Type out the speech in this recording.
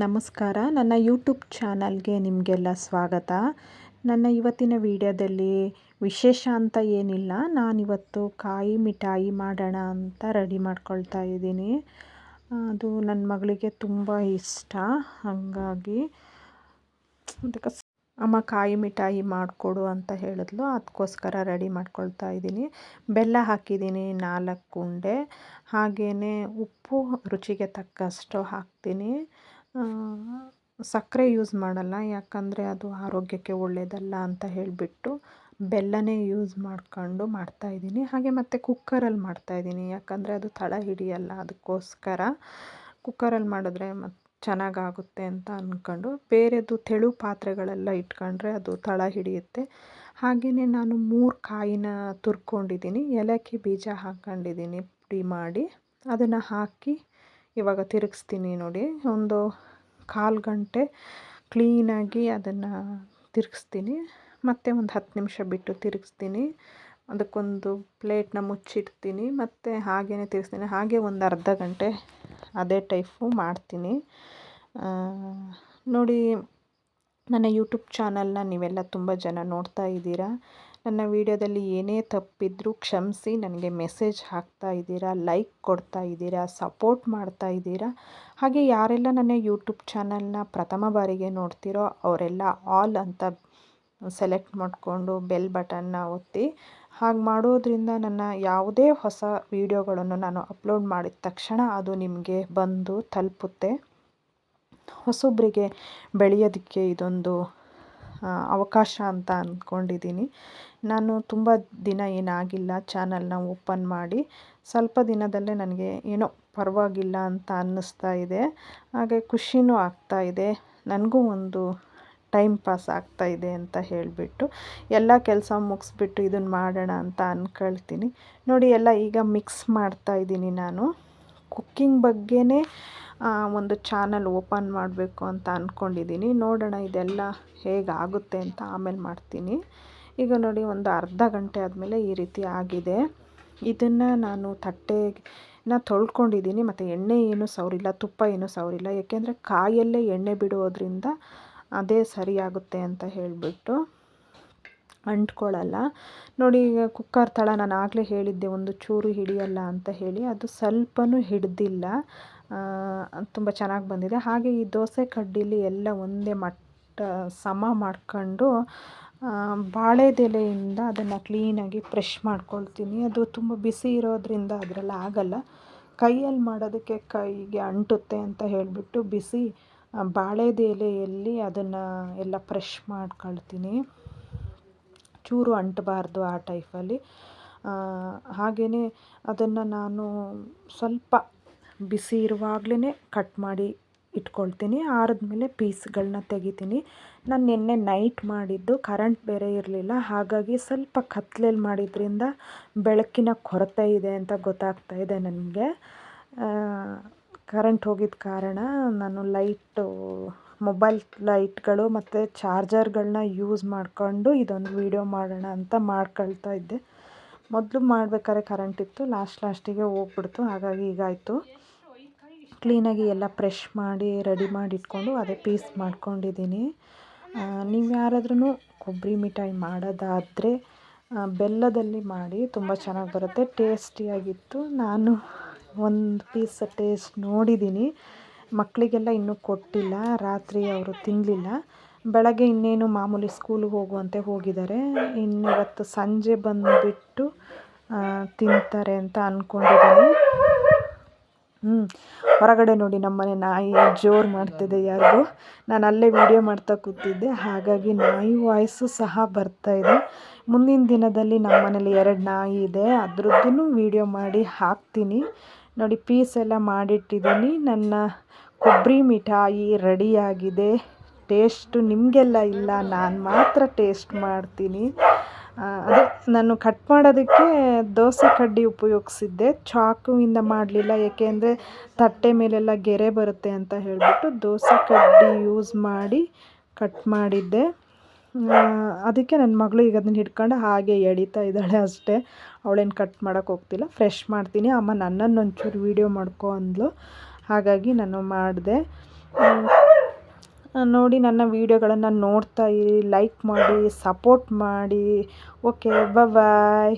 ನಮಸ್ಕಾರ. ನನ್ನ ಯೂಟ್ಯೂಬ್ ಚಾನಲ್ಗೆ ನಿಮಗೆಲ್ಲ ಸ್ವಾಗತ. ನನ್ನ ಇವತ್ತಿನ ವಿಡಿಯೋದಲ್ಲಿ ವಿಶೇಷ ಅಂತ ಏನಿಲ್ಲ. ನಾನಿವತ್ತು ಕಾಯಿ ಮಿಠಾಯಿ ಮಾಡೋಣ ಅಂತ ರೆಡಿ ಮಾಡ್ಕೊಳ್ತಾ ಇದ್ದೀನಿ. ಅದು ನನ್ನ ಮಗಳಿಗೆ ತುಂಬ ಇಷ್ಟ. ಹಾಗಾಗಿ ಅದಕ್ಕೆ ಅಮ್ಮ ಕಾಯಿ ಮಿಠಾಯಿ ಮಾಡಿಕೊಡು ಅಂತ ಹೇಳಿದ್ಲು. ಅದಕ್ಕೋಸ್ಕರ ರೆಡಿ ಮಾಡ್ಕೊಳ್ತಾ ಇದ್ದೀನಿ. ಬೆಲ್ಲ ಹಾಕಿದ್ದೀನಿ ನಾಲ್ಕು ಉಂಡೆ. ಹಾಗೆಯೇ ಉಪ್ಪು ರುಚಿಗೆ ತಕ್ಕಷ್ಟು ಹಾಕ್ತೀನಿ. ಸಕ್ಕರೆ ಯೂಸ್ ಮಾಡಲ್ಲ, ಯಾಕಂದರೆ ಅದು ಆರೋಗ್ಯಕ್ಕೆ ಒಳ್ಳೆಯದಲ್ಲ ಅಂತ ಹೇಳಿಬಿಟ್ಟು ಬೆಲ್ಲನೇ ಯೂಸ್ ಮಾಡ್ಕೊಂಡು ಮಾಡ್ತಾಯಿದ್ದೀನಿ ಹಾಗೆ ಮತ್ತು ಕುಕ್ಕರಲ್ಲಿ ಮಾಡ್ತಾಯಿದ್ದೀನಿ ಯಾಕಂದರೆ ಅದು ತಳ ಹಿಡಿಯಲ್ಲ ಅದಕ್ಕೋಸ್ಕರ. ಕುಕ್ಕರಲ್ಲಿ ಮಾಡಿದ್ರೆ ಮತ್ತು ಚೆನ್ನಾಗಾಗುತ್ತೆ ಅಂತ ಅಂದ್ಕೊಂಡು ಬೇರೆದು ತೆಳು ಪಾತ್ರೆಗಳೆಲ್ಲ ಇಟ್ಕೊಂಡ್ರೆ ಅದು ತಳ ಹಿಡಿಯುತ್ತೆ. ಹಾಗೆಯೇ ನಾನು ಮೂರು ಕಾಯಿನ ತುರ್ಕೊಂಡಿದ್ದೀನಿ, ಏಲಕ್ಕಿ ಬೀಜ ಹಾಕ್ಕೊಂಡಿದ್ದೀನಿ ಪುಡಿ ಮಾಡಿ. ಅದನ್ನು ಹಾಕಿ ಇವಾಗ ತಿರುಗಿಸ್ತೀನಿ ನೋಡಿ. ಒಂದು ಕಾಲು ಗಂಟೆ ಕ್ಲೀನಾಗಿ ಅದನ್ನು ತಿರುಗಿಸ್ತೀನಿ. ಮತ್ತು ಒಂದು ಹತ್ತು ನಿಮಿಷ ಬಿಟ್ಟು ತಿರುಗಿಸ್ತೀನಿ. ಅದಕ್ಕೊಂದು ಪ್ಲೇಟ್ನ ಮುಚ್ಚಿಡ್ತೀನಿ. ಮತ್ತು ಹಾಗೇ ತಿರುಗಿಸ್ತೀನಿ. ಹಾಗೆ ಒಂದು ಅರ್ಧ ಗಂಟೆ ಅದೇ ಟೈಪು ಮಾಡ್ತೀನಿ. ನೋಡಿ, ನನ್ನ ಯೂಟ್ಯೂಬ್ ಚಾನಲ್ನ ನೀವೆಲ್ಲ ತುಂಬ ಜನ ನೋಡ್ತಾ ಇದ್ದೀರಾ. ನನ್ನ ವೀಡಿಯೋದಲ್ಲಿ ಏನೇ ತಪ್ಪಿದ್ರೂ ಕ್ಷಮಿಸಿ, ನನಗೆ ಮೆಸೇಜ್ ಹಾಕ್ತಾ ಇದ್ದೀರಾ, ಲೈಕ್ ಕೊಡ್ತಾ ಇದ್ದೀರಾ, ಸಪೋರ್ಟ್ ಮಾಡ್ತಾ ಇದ್ದೀರಾ? ಹಾಗೆ ಯಾರೆಲ್ಲ ನನ್ನ ಯೂಟ್ಯೂಬ್ ಚಾನಲ್ನ ಪ್ರಥಮ ಬಾರಿಗೆ ನೋಡ್ತಿರೋ ಅವರೆಲ್ಲ ಆಲ್ ಅಂತ ಸೆಲೆಕ್ಟ್ ಮಾಡಿಕೊಂಡು ಬೆಲ್ ಬಟನ್ನ ಒತ್ತಿ, ಹಾಗೆ ಮಾಡೋದ್ರಿಂದ ನನ್ನ ಯಾವುದೇ ಹೊಸ ವೀಡಿಯೋಗಳನ್ನು ನಾನು ಅಪ್ಲೋಡ್ ಮಾಡಿದ ತಕ್ಷಣ ಅದು ನಿಮಗೆ ಬಂದು ತಲುಪುತ್ತೆ. ಹೊಸೊಬ್ಬರಿಗೆ ಬೆಳೆಯೋದಕ್ಕೆ ಇದೊಂದು ಅವಕಾಶ ಅಂತ ಅಂದ್ಕೊಂಡಿದ್ದೀನಿ ನಾನು ತುಂಬ ದಿನ ಏನಾಗಿಲ್ಲ, ಚಾನಲ್ನ ಓಪನ್ ಮಾಡಿ. ಸ್ವಲ್ಪ ದಿನದಲ್ಲೇ ನನಗೆ ಏನೋ ಪರವಾಗಿಲ್ಲ ಅಂತ ಅನ್ನಿಸ್ತಾ ಇದೆ. ಹಾಗೆ ಖುಷಿನೂ ಆಗ್ತಾ ಇದೆ. ನನಗೂ ಒಂದು ಟೈಮ್ ಪಾಸ್ ಆಗ್ತಾ ಇದೆ ಅಂತ ಹೇಳಿಬಿಟ್ಟು, ಎಲ್ಲ ಕೆಲಸ ಮುಗಿಸ್ಬಿಟ್ಟು ಇದನ್ನು ಮಾಡೋಣ ಅಂತ ಅಂದ್ಕೊಳ್ತೀನಿ ನೋಡಿ, ಎಲ್ಲ ಈಗ ಮಿಕ್ಸ್ ಮಾಡ್ತಾ ಇದ್ದೀನಿ ನಾನು. ಕುಕ್ಕಿಂಗ್ ಬಗ್ಗೆನೇ ಒಂದು ಚಾನಲ್ ಓಪನ್ ಮಾಡಬೇಕು ಅಂತ ಅಂದ್ಕೊಂಡಿದ್ದೀನಿ ನೋಡೋಣ ಇದೆಲ್ಲ ಹೇಗಾಗುತ್ತೆ ಅಂತ ಆಮೇಲೆ ಮಾಡ್ತೀನಿ. ಈಗ ನೋಡಿ, ಒಂದು ಅರ್ಧ ಗಂಟೆ ಆದಮೇಲೆ ಈ ರೀತಿ ಆಗಿದೆ. ಇದನ್ನು ನಾನು ತಟ್ಟೆನ ತೊಳ್ಕೊಂಡಿದ್ದೀನಿ. ಮತ್ತು ಎಣ್ಣೆ ಏನು ಸವರಿಲ್ಲ ತುಪ್ಪ ಏನು ಸವರಿಲ್ಲ ಏಕೆಂದರೆ ಕಾಯಲ್ಲೇ ಎಣ್ಣೆ ಬಿಡೋದ್ರಿಂದ ಅದೇ ಸರಿಯಾಗುತ್ತೆ ಅಂತ ಹೇಳಿಬಿಟ್ಟು. ಅಂಟ್ಕೊಳ್ಳಲ್ಲ. ನೋಡಿ, ಈಗ ಕುಕ್ಕರ್ ತಳ ನಾನು ಆಗಲೇ ಹೇಳಿದ್ದೆ, ಒಂದು ಚೂರು ಹಿಡಿಯಲ್ಲ ಅಂತ ಹೇಳಿ. ಅದು ಸ್ವಲ್ಪನೂ ಹಿಡ್ದಿಲ್ಲ. ತುಂಬ ಚೆನ್ನಾಗಿ ಬಂದಿದೆ. ಹಾಗೆ ಈ ದೋಸೆ ಕಡ್ಡಿಲಿ ಎಲ್ಲ ಒಂದೇ ಮಟ್ಟ ಸಮ ಮಾಡ್ಕೊಂಡು ಬಾಳೆದೆಲೆಯಿಂದ ಅದನ್ನು ಕ್ಲೀನಾಗಿ ಪ್ರೆಶ್ ಮಾಡ್ಕೊಳ್ತೀನಿ. ಅದು ತುಂಬ ಬಿಸಿ ಇರೋದ್ರಿಂದ ಅದರಲ್ಲಿ ಆಗಲ್ಲ. ಕೈಯಲ್ಲಿ ಮಾಡೋದಕ್ಕೆ ಕೈಗೆ ಅಂಟುತ್ತೆ ಅಂತ ಹೇಳಿಬಿಟ್ಟು ಬಿಸಿ ಬಾಳೆದೆಲೆಯಲ್ಲಿ ಅದನ್ನು ಎಲ್ಲ ಪ್ರೆಶ್ ಮಾಡ್ಕೊಳ್ತೀನಿ. ಚೂರು ಅಂಟಬಾರ್ದು ಆ ಟೈಪಲ್ಲಿ. ಹಾಗೆಯೇ ಅದನ್ನು ನಾನು ಸ್ವಲ್ಪ ಬಿಸಿ ಇರುವಾಗಲೇ ಕಟ್ ಮಾಡಿ ಇಟ್ಕೊಳ್ತೀನಿ. ಆರಿದ್ಮೇಲೆ ಪೀಸ್ಗಳನ್ನ ತೆಗಿತೀನಿ. ನಾನು ನಿನ್ನೆ ನೈಟ್ ಮಾಡಿದ್ದು ಕರೆಂಟ್ ಬೇರೆ ಇರಲಿಲ್ಲ. ಹಾಗಾಗಿ ಸ್ವಲ್ಪ ಕತ್ಲಲ್ಲಿ ಮಾಡಿದ್ರಿಂದ ಬೆಳಕಿನ ಕೊರತೆ ಇದೆ ಅಂತ ಗೊತ್ತಾಗ್ತಾ ಇದೆ ನನಗೆ. ಕರೆಂಟ್ ಹೋಗಿದ್ದ ಕಾರಣ ನಾನು ಲೈಟು ಮೊಬೈಲ್ ಲೈಟ್ಗಳು ಮತ್ತು ಚಾರ್ಜರ್ಗಳನ್ನ ಯೂಸ್ ಮಾಡಿಕೊಂಡು ಇದೊಂದು ವೀಡಿಯೋ ಮಾಡೋಣ ಅಂತ ಮಾಡ್ಕೊಳ್ತಾ ಇದ್ದೆ. ಮೊದಲು ಮಾಡ್ಬೇಕಾದ್ರೆ ಕರೆಂಟ್ ಇತ್ತು ಲಾಸ್ಟ್ ಲಾಸ್ಟಿಗೆ ಹೋಗ್ಬಿಡ್ತು. ಹಾಗಾಗಿ ಹೀಗಾಯಿತು ಕ್ಲೀನಾಗಿ ಎಲ್ಲ ಪ್ರೆಶ್ ಮಾಡಿ ರೆಡಿ ಮಾಡಿ ಇಟ್ಕೊಂಡು ಅದೇ ಪೀಸ್ ಮಾಡ್ಕೊಂಡಿದ್ದೀನಿ. ನೀವು ಯಾರಾದ್ರೂ ಕೊಬ್ಬರಿ ಮಿಠಾಯಿ ಮಾಡೋದಾದರೆ ಬೆಲ್ಲದಲ್ಲಿ ಮಾಡಿ ತುಂಬ ಚೆನ್ನಾಗಿ ಬರುತ್ತೆ. ಟೇಸ್ಟಿಯಾಗಿತ್ತು ನಾನು ಒಂದು ಪೀಸ್ ಟೇಸ್ಟ್ ನೋಡಿದ್ದೀನಿ. ಮಕ್ಕಳಿಗೆಲ್ಲ ಇನ್ನೂ ಕೊಟ್ಟಿಲ್ಲ, ರಾತ್ರಿ ಅವರು ತಿನ್ನಲಿಲ್ಲ ಬೆಳಗ್ಗೆ ಇನ್ನೇನು ಮಾಮೂಲಿ ಸ್ಕೂಲಿಗೆ ಹೋಗುವಂತೆ ಹೋಗಿದ್ದಾರೆ. ಇನ್ನು ಇವತ್ತು ಸಂಜೆ ಬಂದುಬಿಟ್ಟು ತಿಂತಾರೆ ಅಂತ ಅಂದ್ಕೊಂಡಿದ್ದೀನಿ ಹ್ಞೂ ಹೊರಗಡೆ ನೋಡಿ ನಮ್ಮನೆ ನಾಯಿ ಜೋರು ಮಾಡ್ತಿದೆ ಯಾರಿಗೂ. ನಾನು ಅಲ್ಲೇ ವಿಡಿಯೋ ಮಾಡ್ತಾ ಕೂತಿದ್ದೆ. ಹಾಗಾಗಿ ನಾಯಿ ವಾಯ್ಸು ಸಹ ಬರ್ತಾ ಇದೆ. ಮುಂದಿನ ದಿನದಲ್ಲಿ ನಮ್ಮನೇಲಿ ಎರಡು ನಾಯಿ ಇದೆ. ಅದ್ರದ್ದು ವಿಡಿಯೋ ಮಾಡಿ ಹಾಕ್ತೀನಿ. ನೋಡಿ, ಪೀಸ್ ಎಲ್ಲ ಮಾಡಿಟ್ಟಿದ್ದೀನಿ. ನನ್ನ ಕೊಬ್ಬರಿ ಮಿಠಾಯಿ ರೆಡಿಯಾಗಿದೆ. ಟೇಸ್ಟು ನಿಮಗೆಲ್ಲ ಇಲ್ಲ, ನಾನು ಮಾತ್ರ ಟೇಸ್ಟ್ ಮಾಡ್ತೀನಿ. ಅದೇ, ನಾನು ಕಟ್ ಮಾಡೋದಕ್ಕೆ ದೋಸೆ ಕಡ್ಡಿ ಉಪಯೋಗಿಸಿದ್ದೆ. ಚಾಕುವಿಂದ ಮಾಡಲಿಲ್ಲ ಏಕೆಂದರೆ ತಟ್ಟೆ ಮೇಲೆಲ್ಲ ಗೆರೆ ಬರುತ್ತೆ ಅಂತ ಹೇಳಿಬಿಟ್ಟು ದೋಸೆ ಕಡ್ಡಿ ಯೂಸ್ ಮಾಡಿ ಕಟ್ ಮಾಡಿದ್ದೆ. ಅದಕ್ಕೆ ನನ್ನ ಮಗಳು ಈಗ ಅದನ್ನ ಹಿಡ್ಕೊಂಡು ಹಾಗೆ ಎಳಿತಾ ಇದ್ದಾಳೆ ಅಷ್ಟೇ. ಅವಳೇನು ಕಟ್ ಮಾಡೋಕ್ಕೆ ಹೋಗ್ತಿಲ್ಲ. ಫ್ರೆಶ್ ಮಾಡ್ತೀನಿ. ಅಮ್ಮ ನನ್ನನ್ನು ಒಂಚೂರು ವೀಡಿಯೋ ಮಾಡ್ಕೊ ಅಂದ್ಲು. ಹಾಗಾಗಿ ನಾನು ಮಾಡಿದೆ. ನೋಡಿ ನನ್ನ ವೀಡಿಯೋಗಳನ್ನು ನೋಡ್ತಾ ಇರಿ. ಲೈಕ್ ಮಾಡಿ ಸಪೋರ್ಟ್ ಮಾಡಿ. Okay bye